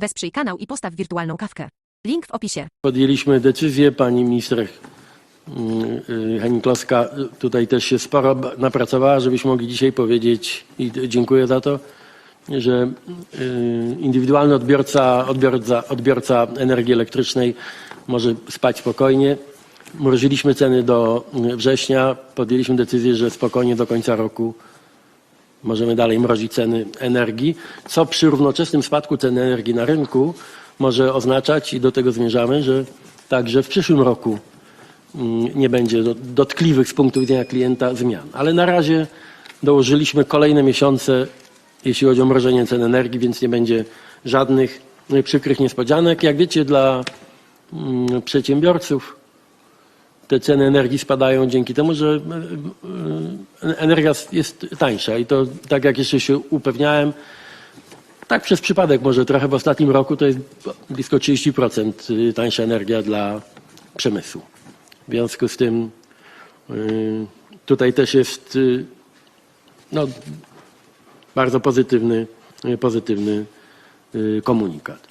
Wesprzyj kanał i postaw wirtualną kawkę. Link w opisie. Podjęliśmy decyzję, pani minister mm, y, Henning-Kloska y, tutaj też się sporo napracowała, żebyśmy mogli dzisiaj powiedzieć i dziękuję za to, że y, indywidualny odbiorca, odbiorca, odbiorca energii elektrycznej może spać spokojnie. Mroziliśmy ceny do września, podjęliśmy decyzję, że spokojnie do końca roku możemy dalej mrozić ceny energii, co przy równoczesnym spadku cen energii na rynku może oznaczać, i do tego zmierzamy, że także w przyszłym roku mm, nie będzie do- dotkliwych z punktu widzenia klienta zmian. Ale na razie dołożyliśmy kolejne miesiące, jeśli chodzi o mrożenie cen energii, więc nie będzie żadnych y, przykrych niespodzianek. Jak wiecie, dla mm, przedsiębiorców te ceny energii spadają dzięki temu, że y, y, energia jest tańsza i to tak jak jeszcze się upewniałem, tak przez przypadek może trochę w ostatnim roku to jest blisko 30% tańsza energia dla przemysłu. W związku z tym y, tutaj też jest y, no, bardzo pozytywny, y, pozytywny y, komunikat.